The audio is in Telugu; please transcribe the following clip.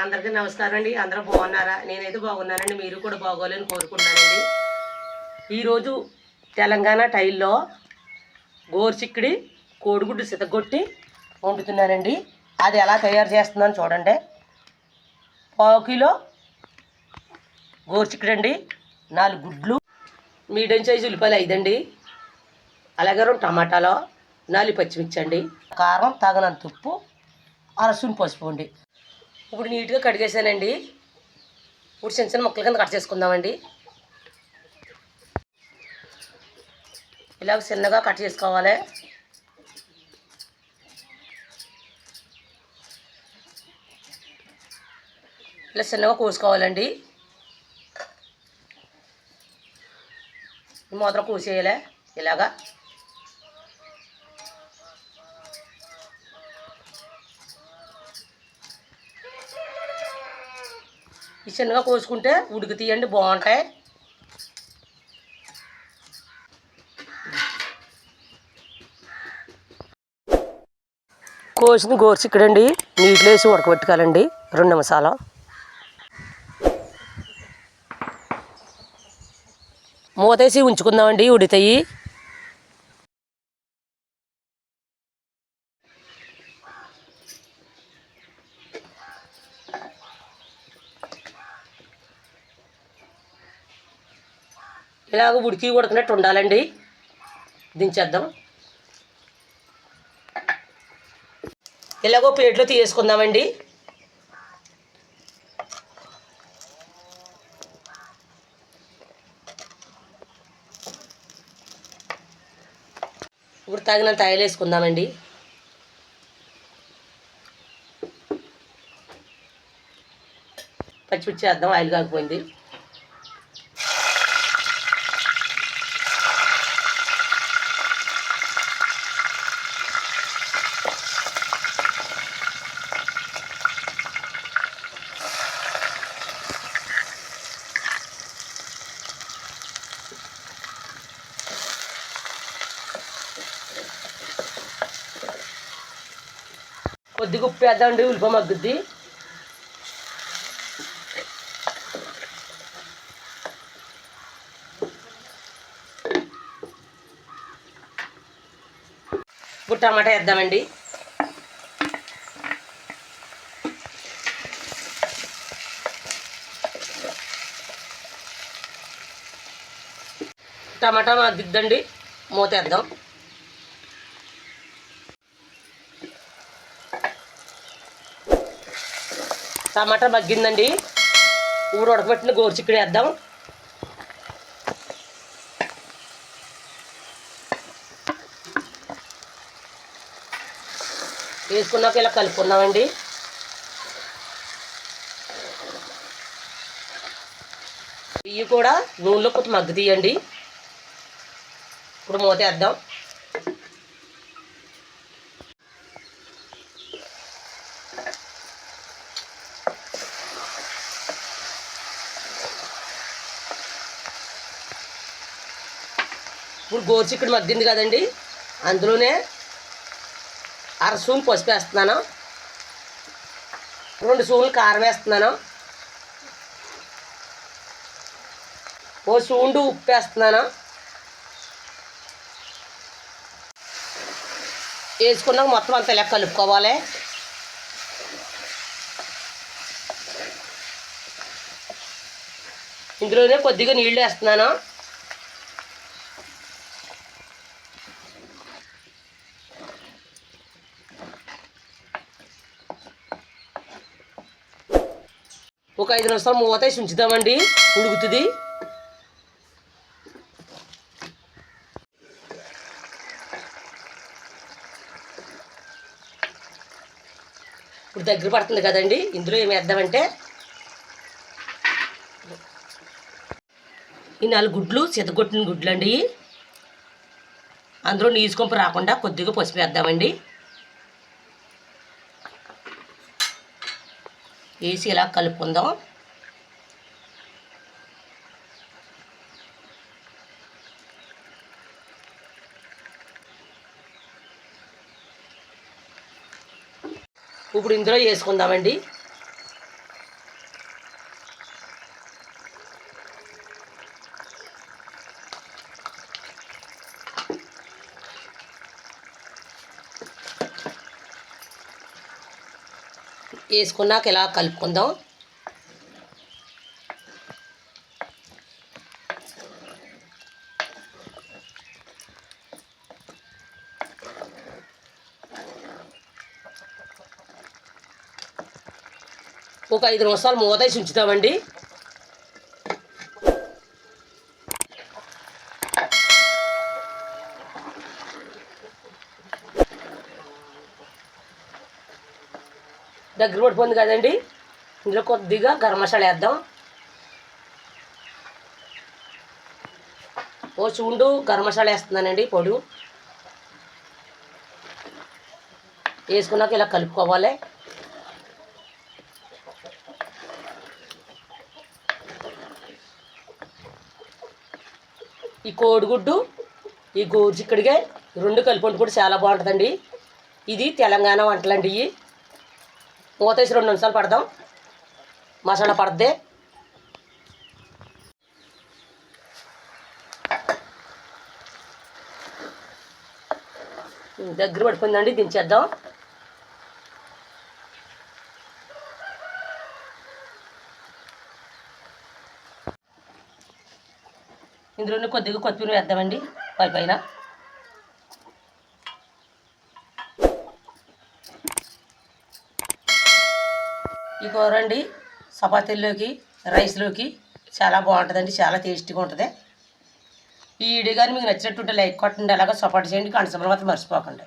అందరికీ నమస్కారం అండి. అందరూ బాగున్నారా? నేనైతే బాగున్నానండి. మీరు కూడా బాగోలేని కోరుకున్నానండి ఈరోజు తెలంగాణ టైల్లో గోరుచిక్కుడి కోడిగుడ్డు సితగొట్టి వండుతున్నానండి అది ఎలా తయారు చేస్తున్నాను చూడండి. పావు కిలో గోరుచిక్కుడు అండి. నాలుగు గుడ్లు. మీడియం సైజు ఉల్లిపాయలు ఐదండి. అలాగే రెండు టమాటాలు నాలుగు పచ్చిమిర్చి అండి. కారం తగినంత ఉప్పు అరసుని పసుపు అండి. ఇప్పుడు నీట్గా కడిగేసానండి ఇప్పుడు చిన్న చిన్న ముక్కల కింద కట్ చేసుకుందామండి. ఇలాగ చిన్నగా కట్ చేసుకోవాలి. ఇలా చిన్నగా కోసుకోవాలండి. మొదలు కోసేయాలి. ఇలాగా. ఈ చిన్నగా కోసుకుంటే ఉడికి తీయండి బాగుంటాయి. కోసిన గోరుచిక్కడండి నీటిలో వేసి ఉడకబెట్టుకోవాలండి. రెండు నిమిషాలు. మూతేసి ఉంచుకుందామండి ఉడితాయి. ఇలాగ ఉడికి ఉడకనట్టు ఉండాలండి. దించేద్దాం. ఇలాగో ప్లేట్లో తీసుకుందామండి ఇప్పుడు తగినంత ఆయిల్ వేసుకుందామండి. పచ్చిమిర్చి వేద్దాం ఆయిల్ కాకపోయింది. కొద్దిగా ఉప్పు వేద్దామండి ఉల్లిపాయ మగ్గుద్ది. ఇప్పుడు టమాటా వేద్దామండి. టమాటా మగ్గిద్దండి మూత వేద్దాం. టమాటా మగ్గిందండి. ఊరు ఉడకబెట్టిన గోరుచిక్కుడు వేద్దాం. వేసుకున్నాక ఇలా కలుపుకున్నామండి ఇవి కూడా నూనెలో కొంచెం మగ్గు తీయండి. ఇప్పుడు మూత వేద్దాం. ఇప్పుడు గోరుచిక్కుడు మగ్గింది కదండి. అందులోనే అర స్పూన్ పసుపు వేస్తున్నాను. రెండు స్పూన్లు కారం వేస్తున్నాను. ఓ సూండు ఉప్పు వేస్తున్నాను. వేసుకున్నాక మొత్తం అంత ఇలా కలుపుకోవాలి. ఇందులోనే కొద్దిగా నీళ్ళు వేస్తున్నాను. ఒక ఐదు నిమిషాలు మూత వేసి ఉంచుదామండి ఉడుకుతుంది. ఇప్పుడు దగ్గర పడుతుంది కదండి ఇందులో ఏమి వేద్దామంటే ఈ నాలుగు గుడ్లు చితగొట్టిన గుడ్లు అండి అందులో నీసుకొంపు రాకుండా కొద్దిగా పసుపు వేద్దామండి. వేసి ఇలా కలుపుకుందాం. ఇప్పుడు ఇందులో వేసుకుందామండి. వేసుకున్నాక ఇలా కలుపుకుందాం. ఒక ఐదు నిమిషాలు మూతేసి ఉంచుతామండి దగ్గర పడిపోయింది కదండి. ఇందులో కొద్దిగా గరం మసాలా వేద్దాం. ఓ చూండు గరం మసాలా వేస్తున్నానండి పొడి. వేసుకున్నాక ఇలా కలుపుకోవాలి. ఈ కోడిగుడ్డు ఈ గోరుచిక్కడిగా రెండు కలిపి కూడా చాలా బాగుంటుందండి. ఇది తెలంగాణ వంటలండి ఇవి. మూతేసి రెండు నిమిషాలు పడదాం. మసాలా పడద్దే. దగ్గర పడిపోయిందండి దించేద్దాం. ఇందులోనే కొద్దిగా కొత్తిమీర వేద్దామండి పై పైన ఈ కూర అండి చపాతీల్లోకి రైస్లోకి చాలా బాగుంటుందండి చాలా టేస్టీగా ఉంటుంది. ఈ వీడియో కానీ మీకు నచ్చినట్టుంటే లైక్ కొట్టండి అలాగే సపోర్ట్ చేయండి కంటసంలో మాత్రం మర్చిపోకండి.